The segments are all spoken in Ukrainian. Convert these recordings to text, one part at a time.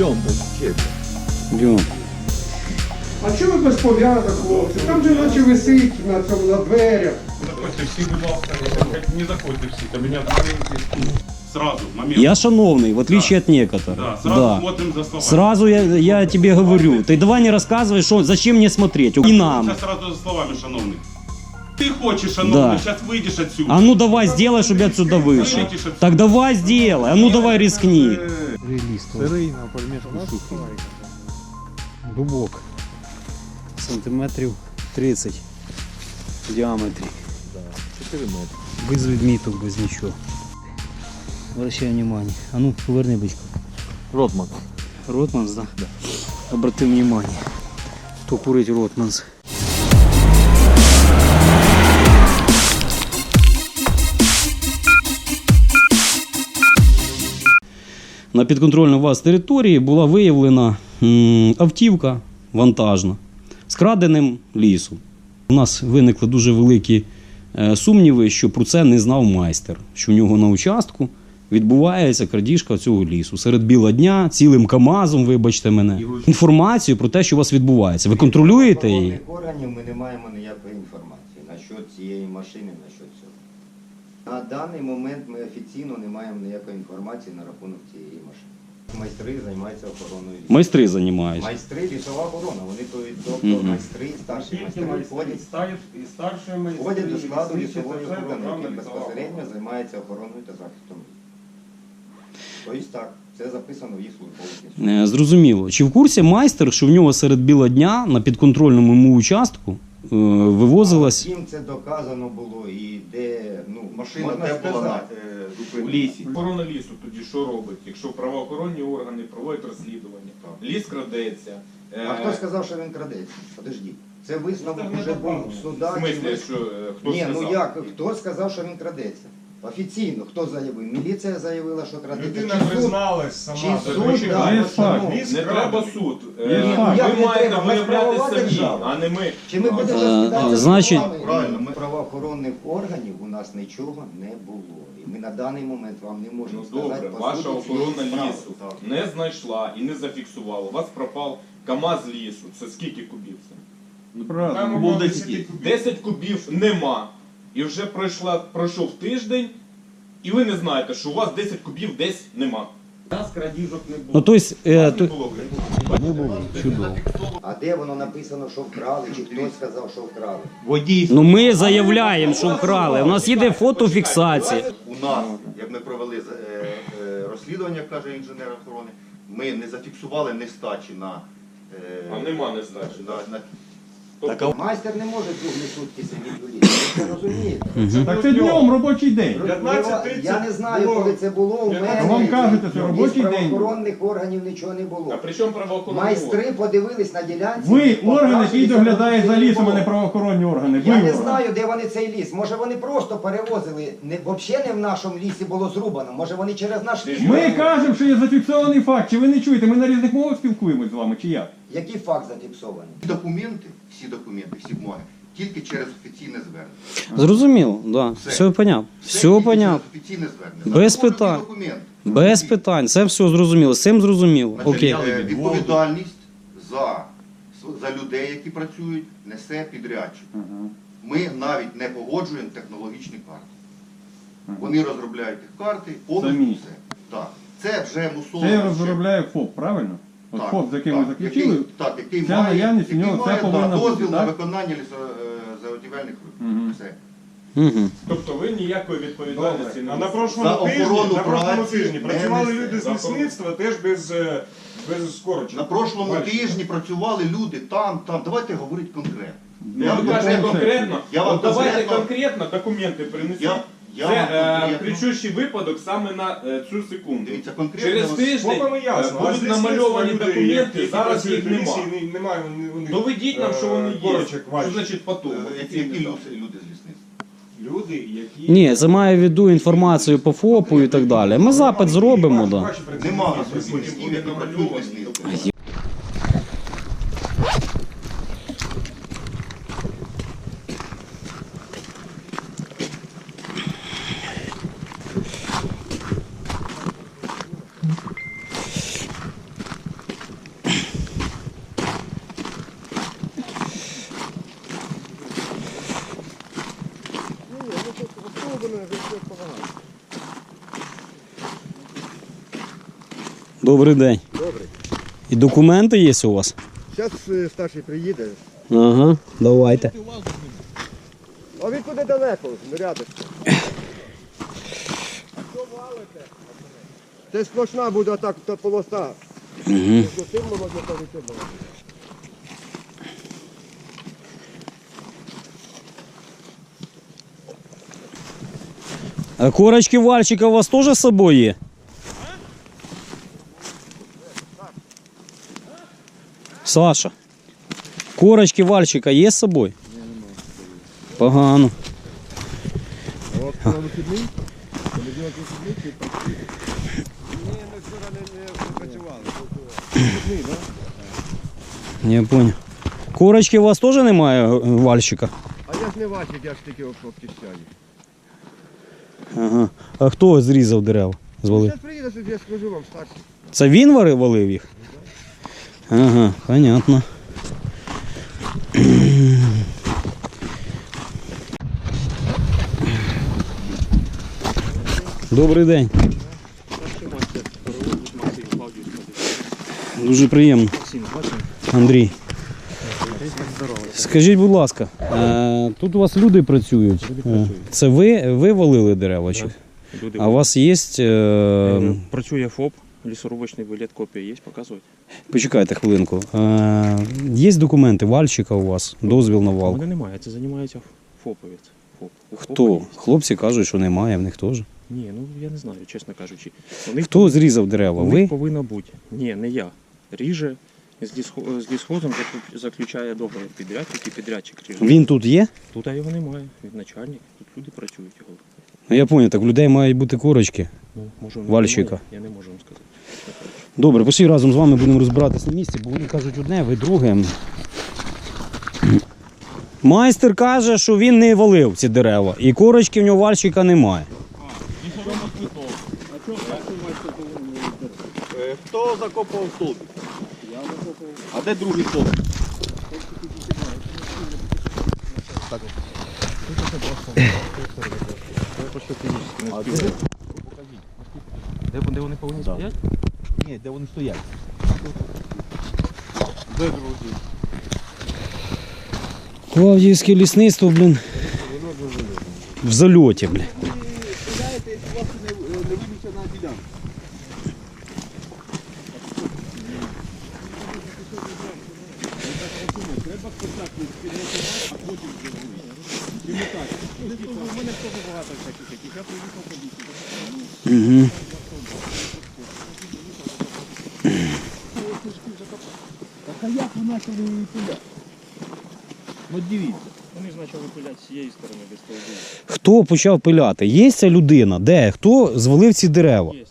Йдемо, блядь. Йдем. А чого ви без пов'язок, хлопці? Там же наче висить на цьому на дверях. Заходьте всі, будь ласка, не заходьте всі, кабінет маленький. Сразу, момент. Я шановный, в отличие от некоторых. Да, сразу смотрим за словами. Сразу я, я тебе говорю. Ты давай не рассказывай, что, зачем мне смотреть. И нам. Сейчас сразу за словами, шановний. Ти хочеш, шановний, Да. зараз вийдеш отсюда. А ну давай сделай, чтобы я отсюда вышел. Так давай сделай. А ну давай рискни. Сырий на пальмешку сухий. Дубок. Сантиметрів 30 в діаметрі. 4 метри. Без відміток, без нічого. Обращай внимание. А ну, поверни бичку. Ротман. Ротманс, да? Да. Обрати внимание. Хто курить Ротманс. На підконтрольній вас території була виявлена автівка вантажна з краденим лісом. У нас виникли дуже великі е, сумніви, що про це не знав майстер, що в нього на участку відбувається крадіжка цього лісу. Серед біла дня, цілим КАМАЗом, вибачте мене, інформацію про те, що у вас відбувається. Ви контролюєте її? Органів ми не маємо ніякої інформації насчет цієї машини, насчет цього. На даний момент ми офіційно не маємо ніякої інформації на рахунок цієї машини. Майстри займаються охороною лісу. Майстри займаються. Майстри лісова охорона, вони то тобто Мгм. майстри, старші майстри входять, і старшими майстри, входять до складу лісової охорони, який безпосередньо охорона. займається охороною та захистом лісу. Тобто так, це записано в їх службових інструкціях. Е, Зрозуміло. Чи в курсі майстер, що в нього серед біла дня на підконтрольному йому участку вивозилась Їм це доказано було і де, ну, Машина можна де була на сказати, е, У зупинці. лісі. Охорона лісу тоді що робить, якщо правоохоронні органи проводять розслідування, ліс крадеться. е, А хто сказав, що він крадеться? Подожди. Це висновок вже був суда. В смислі, що е, хто Ні, сказав? ну як? Хто сказав, що він крадеться? Офіційно, хто заявив? Міліція заявила, що крадеться. Людина Чи суд? призналась сама. Чи суд? дуже да, гарно. ну, шановні. Не треба суд. Е, Є Ви. Як не маєте треба? Ми ж виявляти правова самі, держава. а не ми. Чи ми будемо розглядати значить-? Правильно, ми- правоохоронних органів у нас нічого не було. І ми на даний момент вам не можемо Ну сказати. добре, по ваша суті охорона справи. лісу так. не знайшла і не зафіксувала. У вас пропав КАМАЗ лісу. Це скільки кубів це? Правда. Було 10 є. 10 кубів нема. І вже пройшла, пройшов тиждень, і ви не знаєте, що у вас 10 кубів десь нема. У нас крадіжок не було. Ну, то есть, е, Не було, чудово. А де воно написано, що вкрали, чи хтось сказав, що вкрали? Водій Ну ми заявляємо, що вкрали. У нас є фотофіксація. у нас, як ми провели е, е, розслідування, як каже інженер охорони, ми не зафіксували нестачі на. е, А нема нестачі, на- на- Тобто, Майстер не може круглі сутки сидіти у лісі. Ви це розумієте? Так це днем робочий день. 15:30 Я не знаю, було- коли це було. У мене вам кажете, що із робочий день. правоохоронних органів нічого не а було. при чому правоохоронні Майстри подивились на ділянці. Ви і орган, показують, який що доглядає за лісом, а не правоохоронні органи. Я не орган. знаю, де вони цей ліс. Може вони просто перевозили. Не, взагалі не в нашому лісі було зрубано. Може вони через наш ліс. Ми кажемо, що є зафіксований факт. Чи ви не чуєте? Ми на різних мовах спілкуємось з вами, чи як? Який факт зафіксований? Документи, всі документи, всі бумаги, тільки через офіційне звернення. Зрозуміло, да. Все. Все тільки понятно. через Офіційне звернення. Без питань. Без питань. Це все зрозуміло. Цим зрозуміло. Окей. Е, Відповідальність за, за людей, які працюють, несе підрядчик. Ми навіть не погоджуємо технологічні карти. Вони розробляють їх карти, повністю Самі. все. Так. Це вже мусово. Це розробляє ФОП, правильно? От ФОП, з яким ви заключили. Який, так, який ця має, наявність у який нього, це має да, повинно бути, дозвіл на так? виконання лісозаготівельних робіт. Мгм. Все. Угу. Тобто ви ніякої відповідальності не А на несете. прошлому тижні, охорону на прошлому праці тижні не працювали несе. люди з За охорону. лісництва теж без, е, без скорочень. На прошлому Бачите? тижні працювали люди там, там. Давайте говорити конкретно. Ну, Я ви кажете конкретно- конкретно, Я вам От давайте конкретно- конкретно документи принесіть. Я- я Це вам е, конкретно- кричущий випадок саме на е, цю секунду. Дивіться, конкретно Через вас- тиждень Попами е, ясно. а будуть намальовані люди, документи, які зараз працюють їх в нема. лісі, не- Немає вони- вони- Доведіть нам, що вони е, є. корочок Що значить потом? Е, Які, які люди, люди з лісництва? Люди, які... Ні, це має в виду інформацію по ФОПу і так далі. Ми запит зробимо, Ваші- да. ваші працівники. Нема в нас Потім лісників, які працюють в лісництві. документи. Добрий день. Добрий. І документи є у вас? Зараз старший приїде. Ага, давайте. А він куди далеко, рядом. Це сплошна буде так та полоса. Угу. А корочки вальчика у вас теж з собою є? Саша, корочки вальчика є з собою? Погано. Я понял. Корочки у вас теж немає е, вальчика? А я ж не бачив, я ж тільки стягну. Ага. А хто зрізав дерева? Звалив? Зараз приїде, я скажу вам старший. Це він вари- валив їх? Ага, понятно. Добрий день. Дуже приємно. Андрій. Скажіть, будь ласка, е, тут у вас люди працюють. Е, Це ви, ви валили дерева? Чи? А у вас є. Е, Працює ФОП, лісорубочний виліт, копія є, показувати. Почекайте хвилинку. Е, є документи вальщика у вас, дозвіл на У валку. мене немає, це займається ФОПовець. ФОП. У ФОПа Хто? є. Хлопці кажуть, що немає, в них теж. Ні, ну я не знаю, чесно кажучи. У них Хто зрізав дерева? у них Ви? повинно бути. Ні, не я. Ріже з, лісхо- з лісхозом заключ- заключає договір підрядчик і підрядчик ріже. Він тут є? Тут а його немає. Він начальник, тут люди працюють його. Ну я зрозумів, так у людей мають бути корочки. Ну, може, в Вальщика. немає, Я не можу вам сказати. Добре, пішли разом з вами будемо розбиратись на місці, бо вони кажуть одне, ви друге. Майстер каже, що він не валив ці дерева, і корочки в нього вальщика немає. Хто закопав стовп? А де другий стовп? Де, де вони повинні стояти? Ні, де вони стоять? Клавдіївське лісництво, блін. В зальоті, блін. Угу. Вони ж почали пиляти з цієї сторони, де стовбує. Хто почав пиляти? Є ця людина? Де? Хто звалив ці дерева? Є.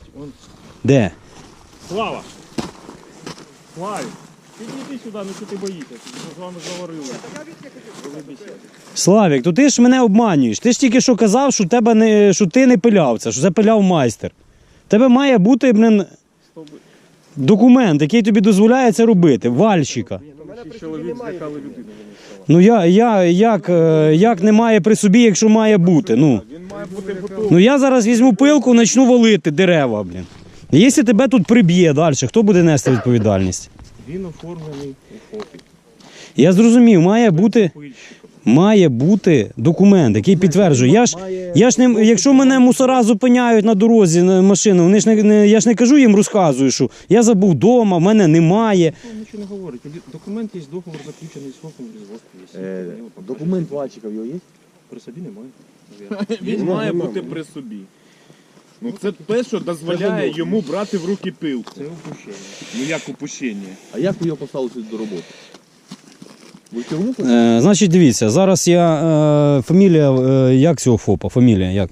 Де? Слава! Славі! Підійди сюди, ну що ти боїшся? Ми з вами говорили. Славік, то ти ж мене обманюєш. Ти ж тільки що казав, що, тебе не, що ти не пиляв це, що це пиляв майстер. В Тебе має бути блин, документ, який тобі дозволяє це робити, вальщика. Шість чоловік злякали людину. вони сказали. Ну я, я як, е, як немає при собі, якщо має бути. Ну, Він має бути готовий. ну я зараз візьму пилку, почну валити дерева, блін. Якщо тебе тут приб'є далі, хто буде нести відповідальність? Він оформлений у ФОПі. Я зрозумів, має бути. Має бути документ, який підтверджує. Я ж, я ж не, якщо мене мусора зупиняють на дорозі на машину, вони ж не, не, я ж не кажу їм, розказую, що я забув вдома, в мене немає. Ну, нічого не говорить. Документ є, договор заключений з ФОПом лісгоспу. Е, є. Його. Документ вальчика в його є? При собі немає. Він має бути при собі. Ну це те, що дозволяє йому брати в руки пилку. Це упущення. Ну як упущення. А як ви його поставили сюди до роботи? Ви в тюрму Е, значить, дивіться, зараз я е, фамілія, е, як цього ФОПа? Фамілія як?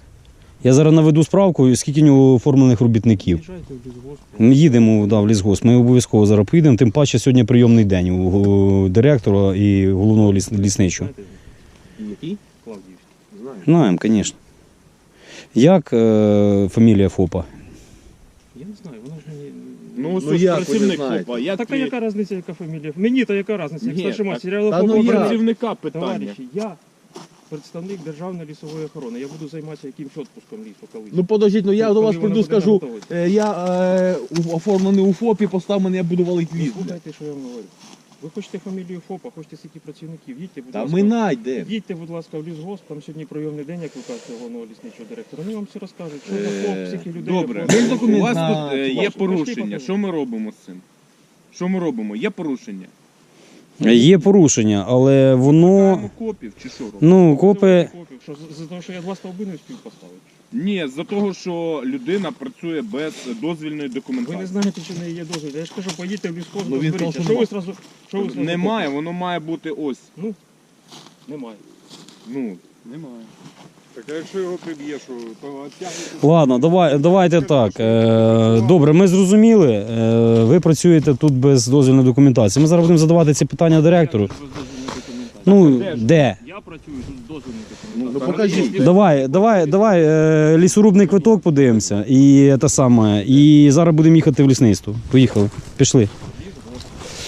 Я зараз наведу справку, скільки в нього оформлених робітників. Приїжджайте в лісгосп. Ми їдемо да, в лісгосп, ми обов'язково зараз поїдемо, тим паче сьогодні прийомний день у го- директора і головного ліс, лісничого. Знаєте, Який? Клавдіївський. Знаємо, звісно. Як е, фамілія ФОПа? Я не знаю, вона ж мені. Ну, Ну, ну як ви не працівник знаєте? ФОПа. Як Так а яка різниця, яка фамілія? Мені то яка різниця? Як Ні, так- матеріали та ну ФОПа я- працівника питання. Товариші, я представник Державної лісової охорони. Я буду займатися якимсь відпуском лісу колись. Ну подождіть, ну я до вас Коли вона прийду, буде скажу, готова. е, я е, у- оформлений у ФОПі, постав мене, я буду валити Ви ліс. блядь. Слухайте, що я вам говорю. Ви хочете фамілію ФОПа, хочете скільки працівників, їдьте, будь Та ласка. ми найдемо. Їдьте, будь ласка, в лісгосп, там сьогодні прийомний день, як ви кажете, головного лісничого директора. Вони вам все розкажуть, що за ФОП, скільки людей. Добре, оформлено. у вас на тут е, цю є вашу. порушення. Що ми робимо з цим? Що ми робимо? Є порушення. Є порушення, але воно. Копів чи що? Ну, копи. Що, за того, що я два стовбини встиг поставити. Ні, за того, що людина працює без дозвільної Ви документації. не знаєте, чи в неї є дозвіл. Я ж кажу, поїдьте в лісхоз, Ну, він розберіться. сказав, Що що ви зразу... Що ви зразу Немає, воно має бути ось. Ну, немає. Ну, Так а якщо його приб'є, що то оттягнете. Ладно, давай, давайте так. Е, добре, ми зрозуміли. Е, ви працюєте тут без дозвільної документації. Ми зараз будемо задавати ці питання директору. Ну, Де? Я працюю тут з дозвільною Ну покажіть. Давай, давай, давай, е, лісорубний квиток подивимося. І те саме. І зараз будемо їхати в лісництво. Поїхали. Пішли.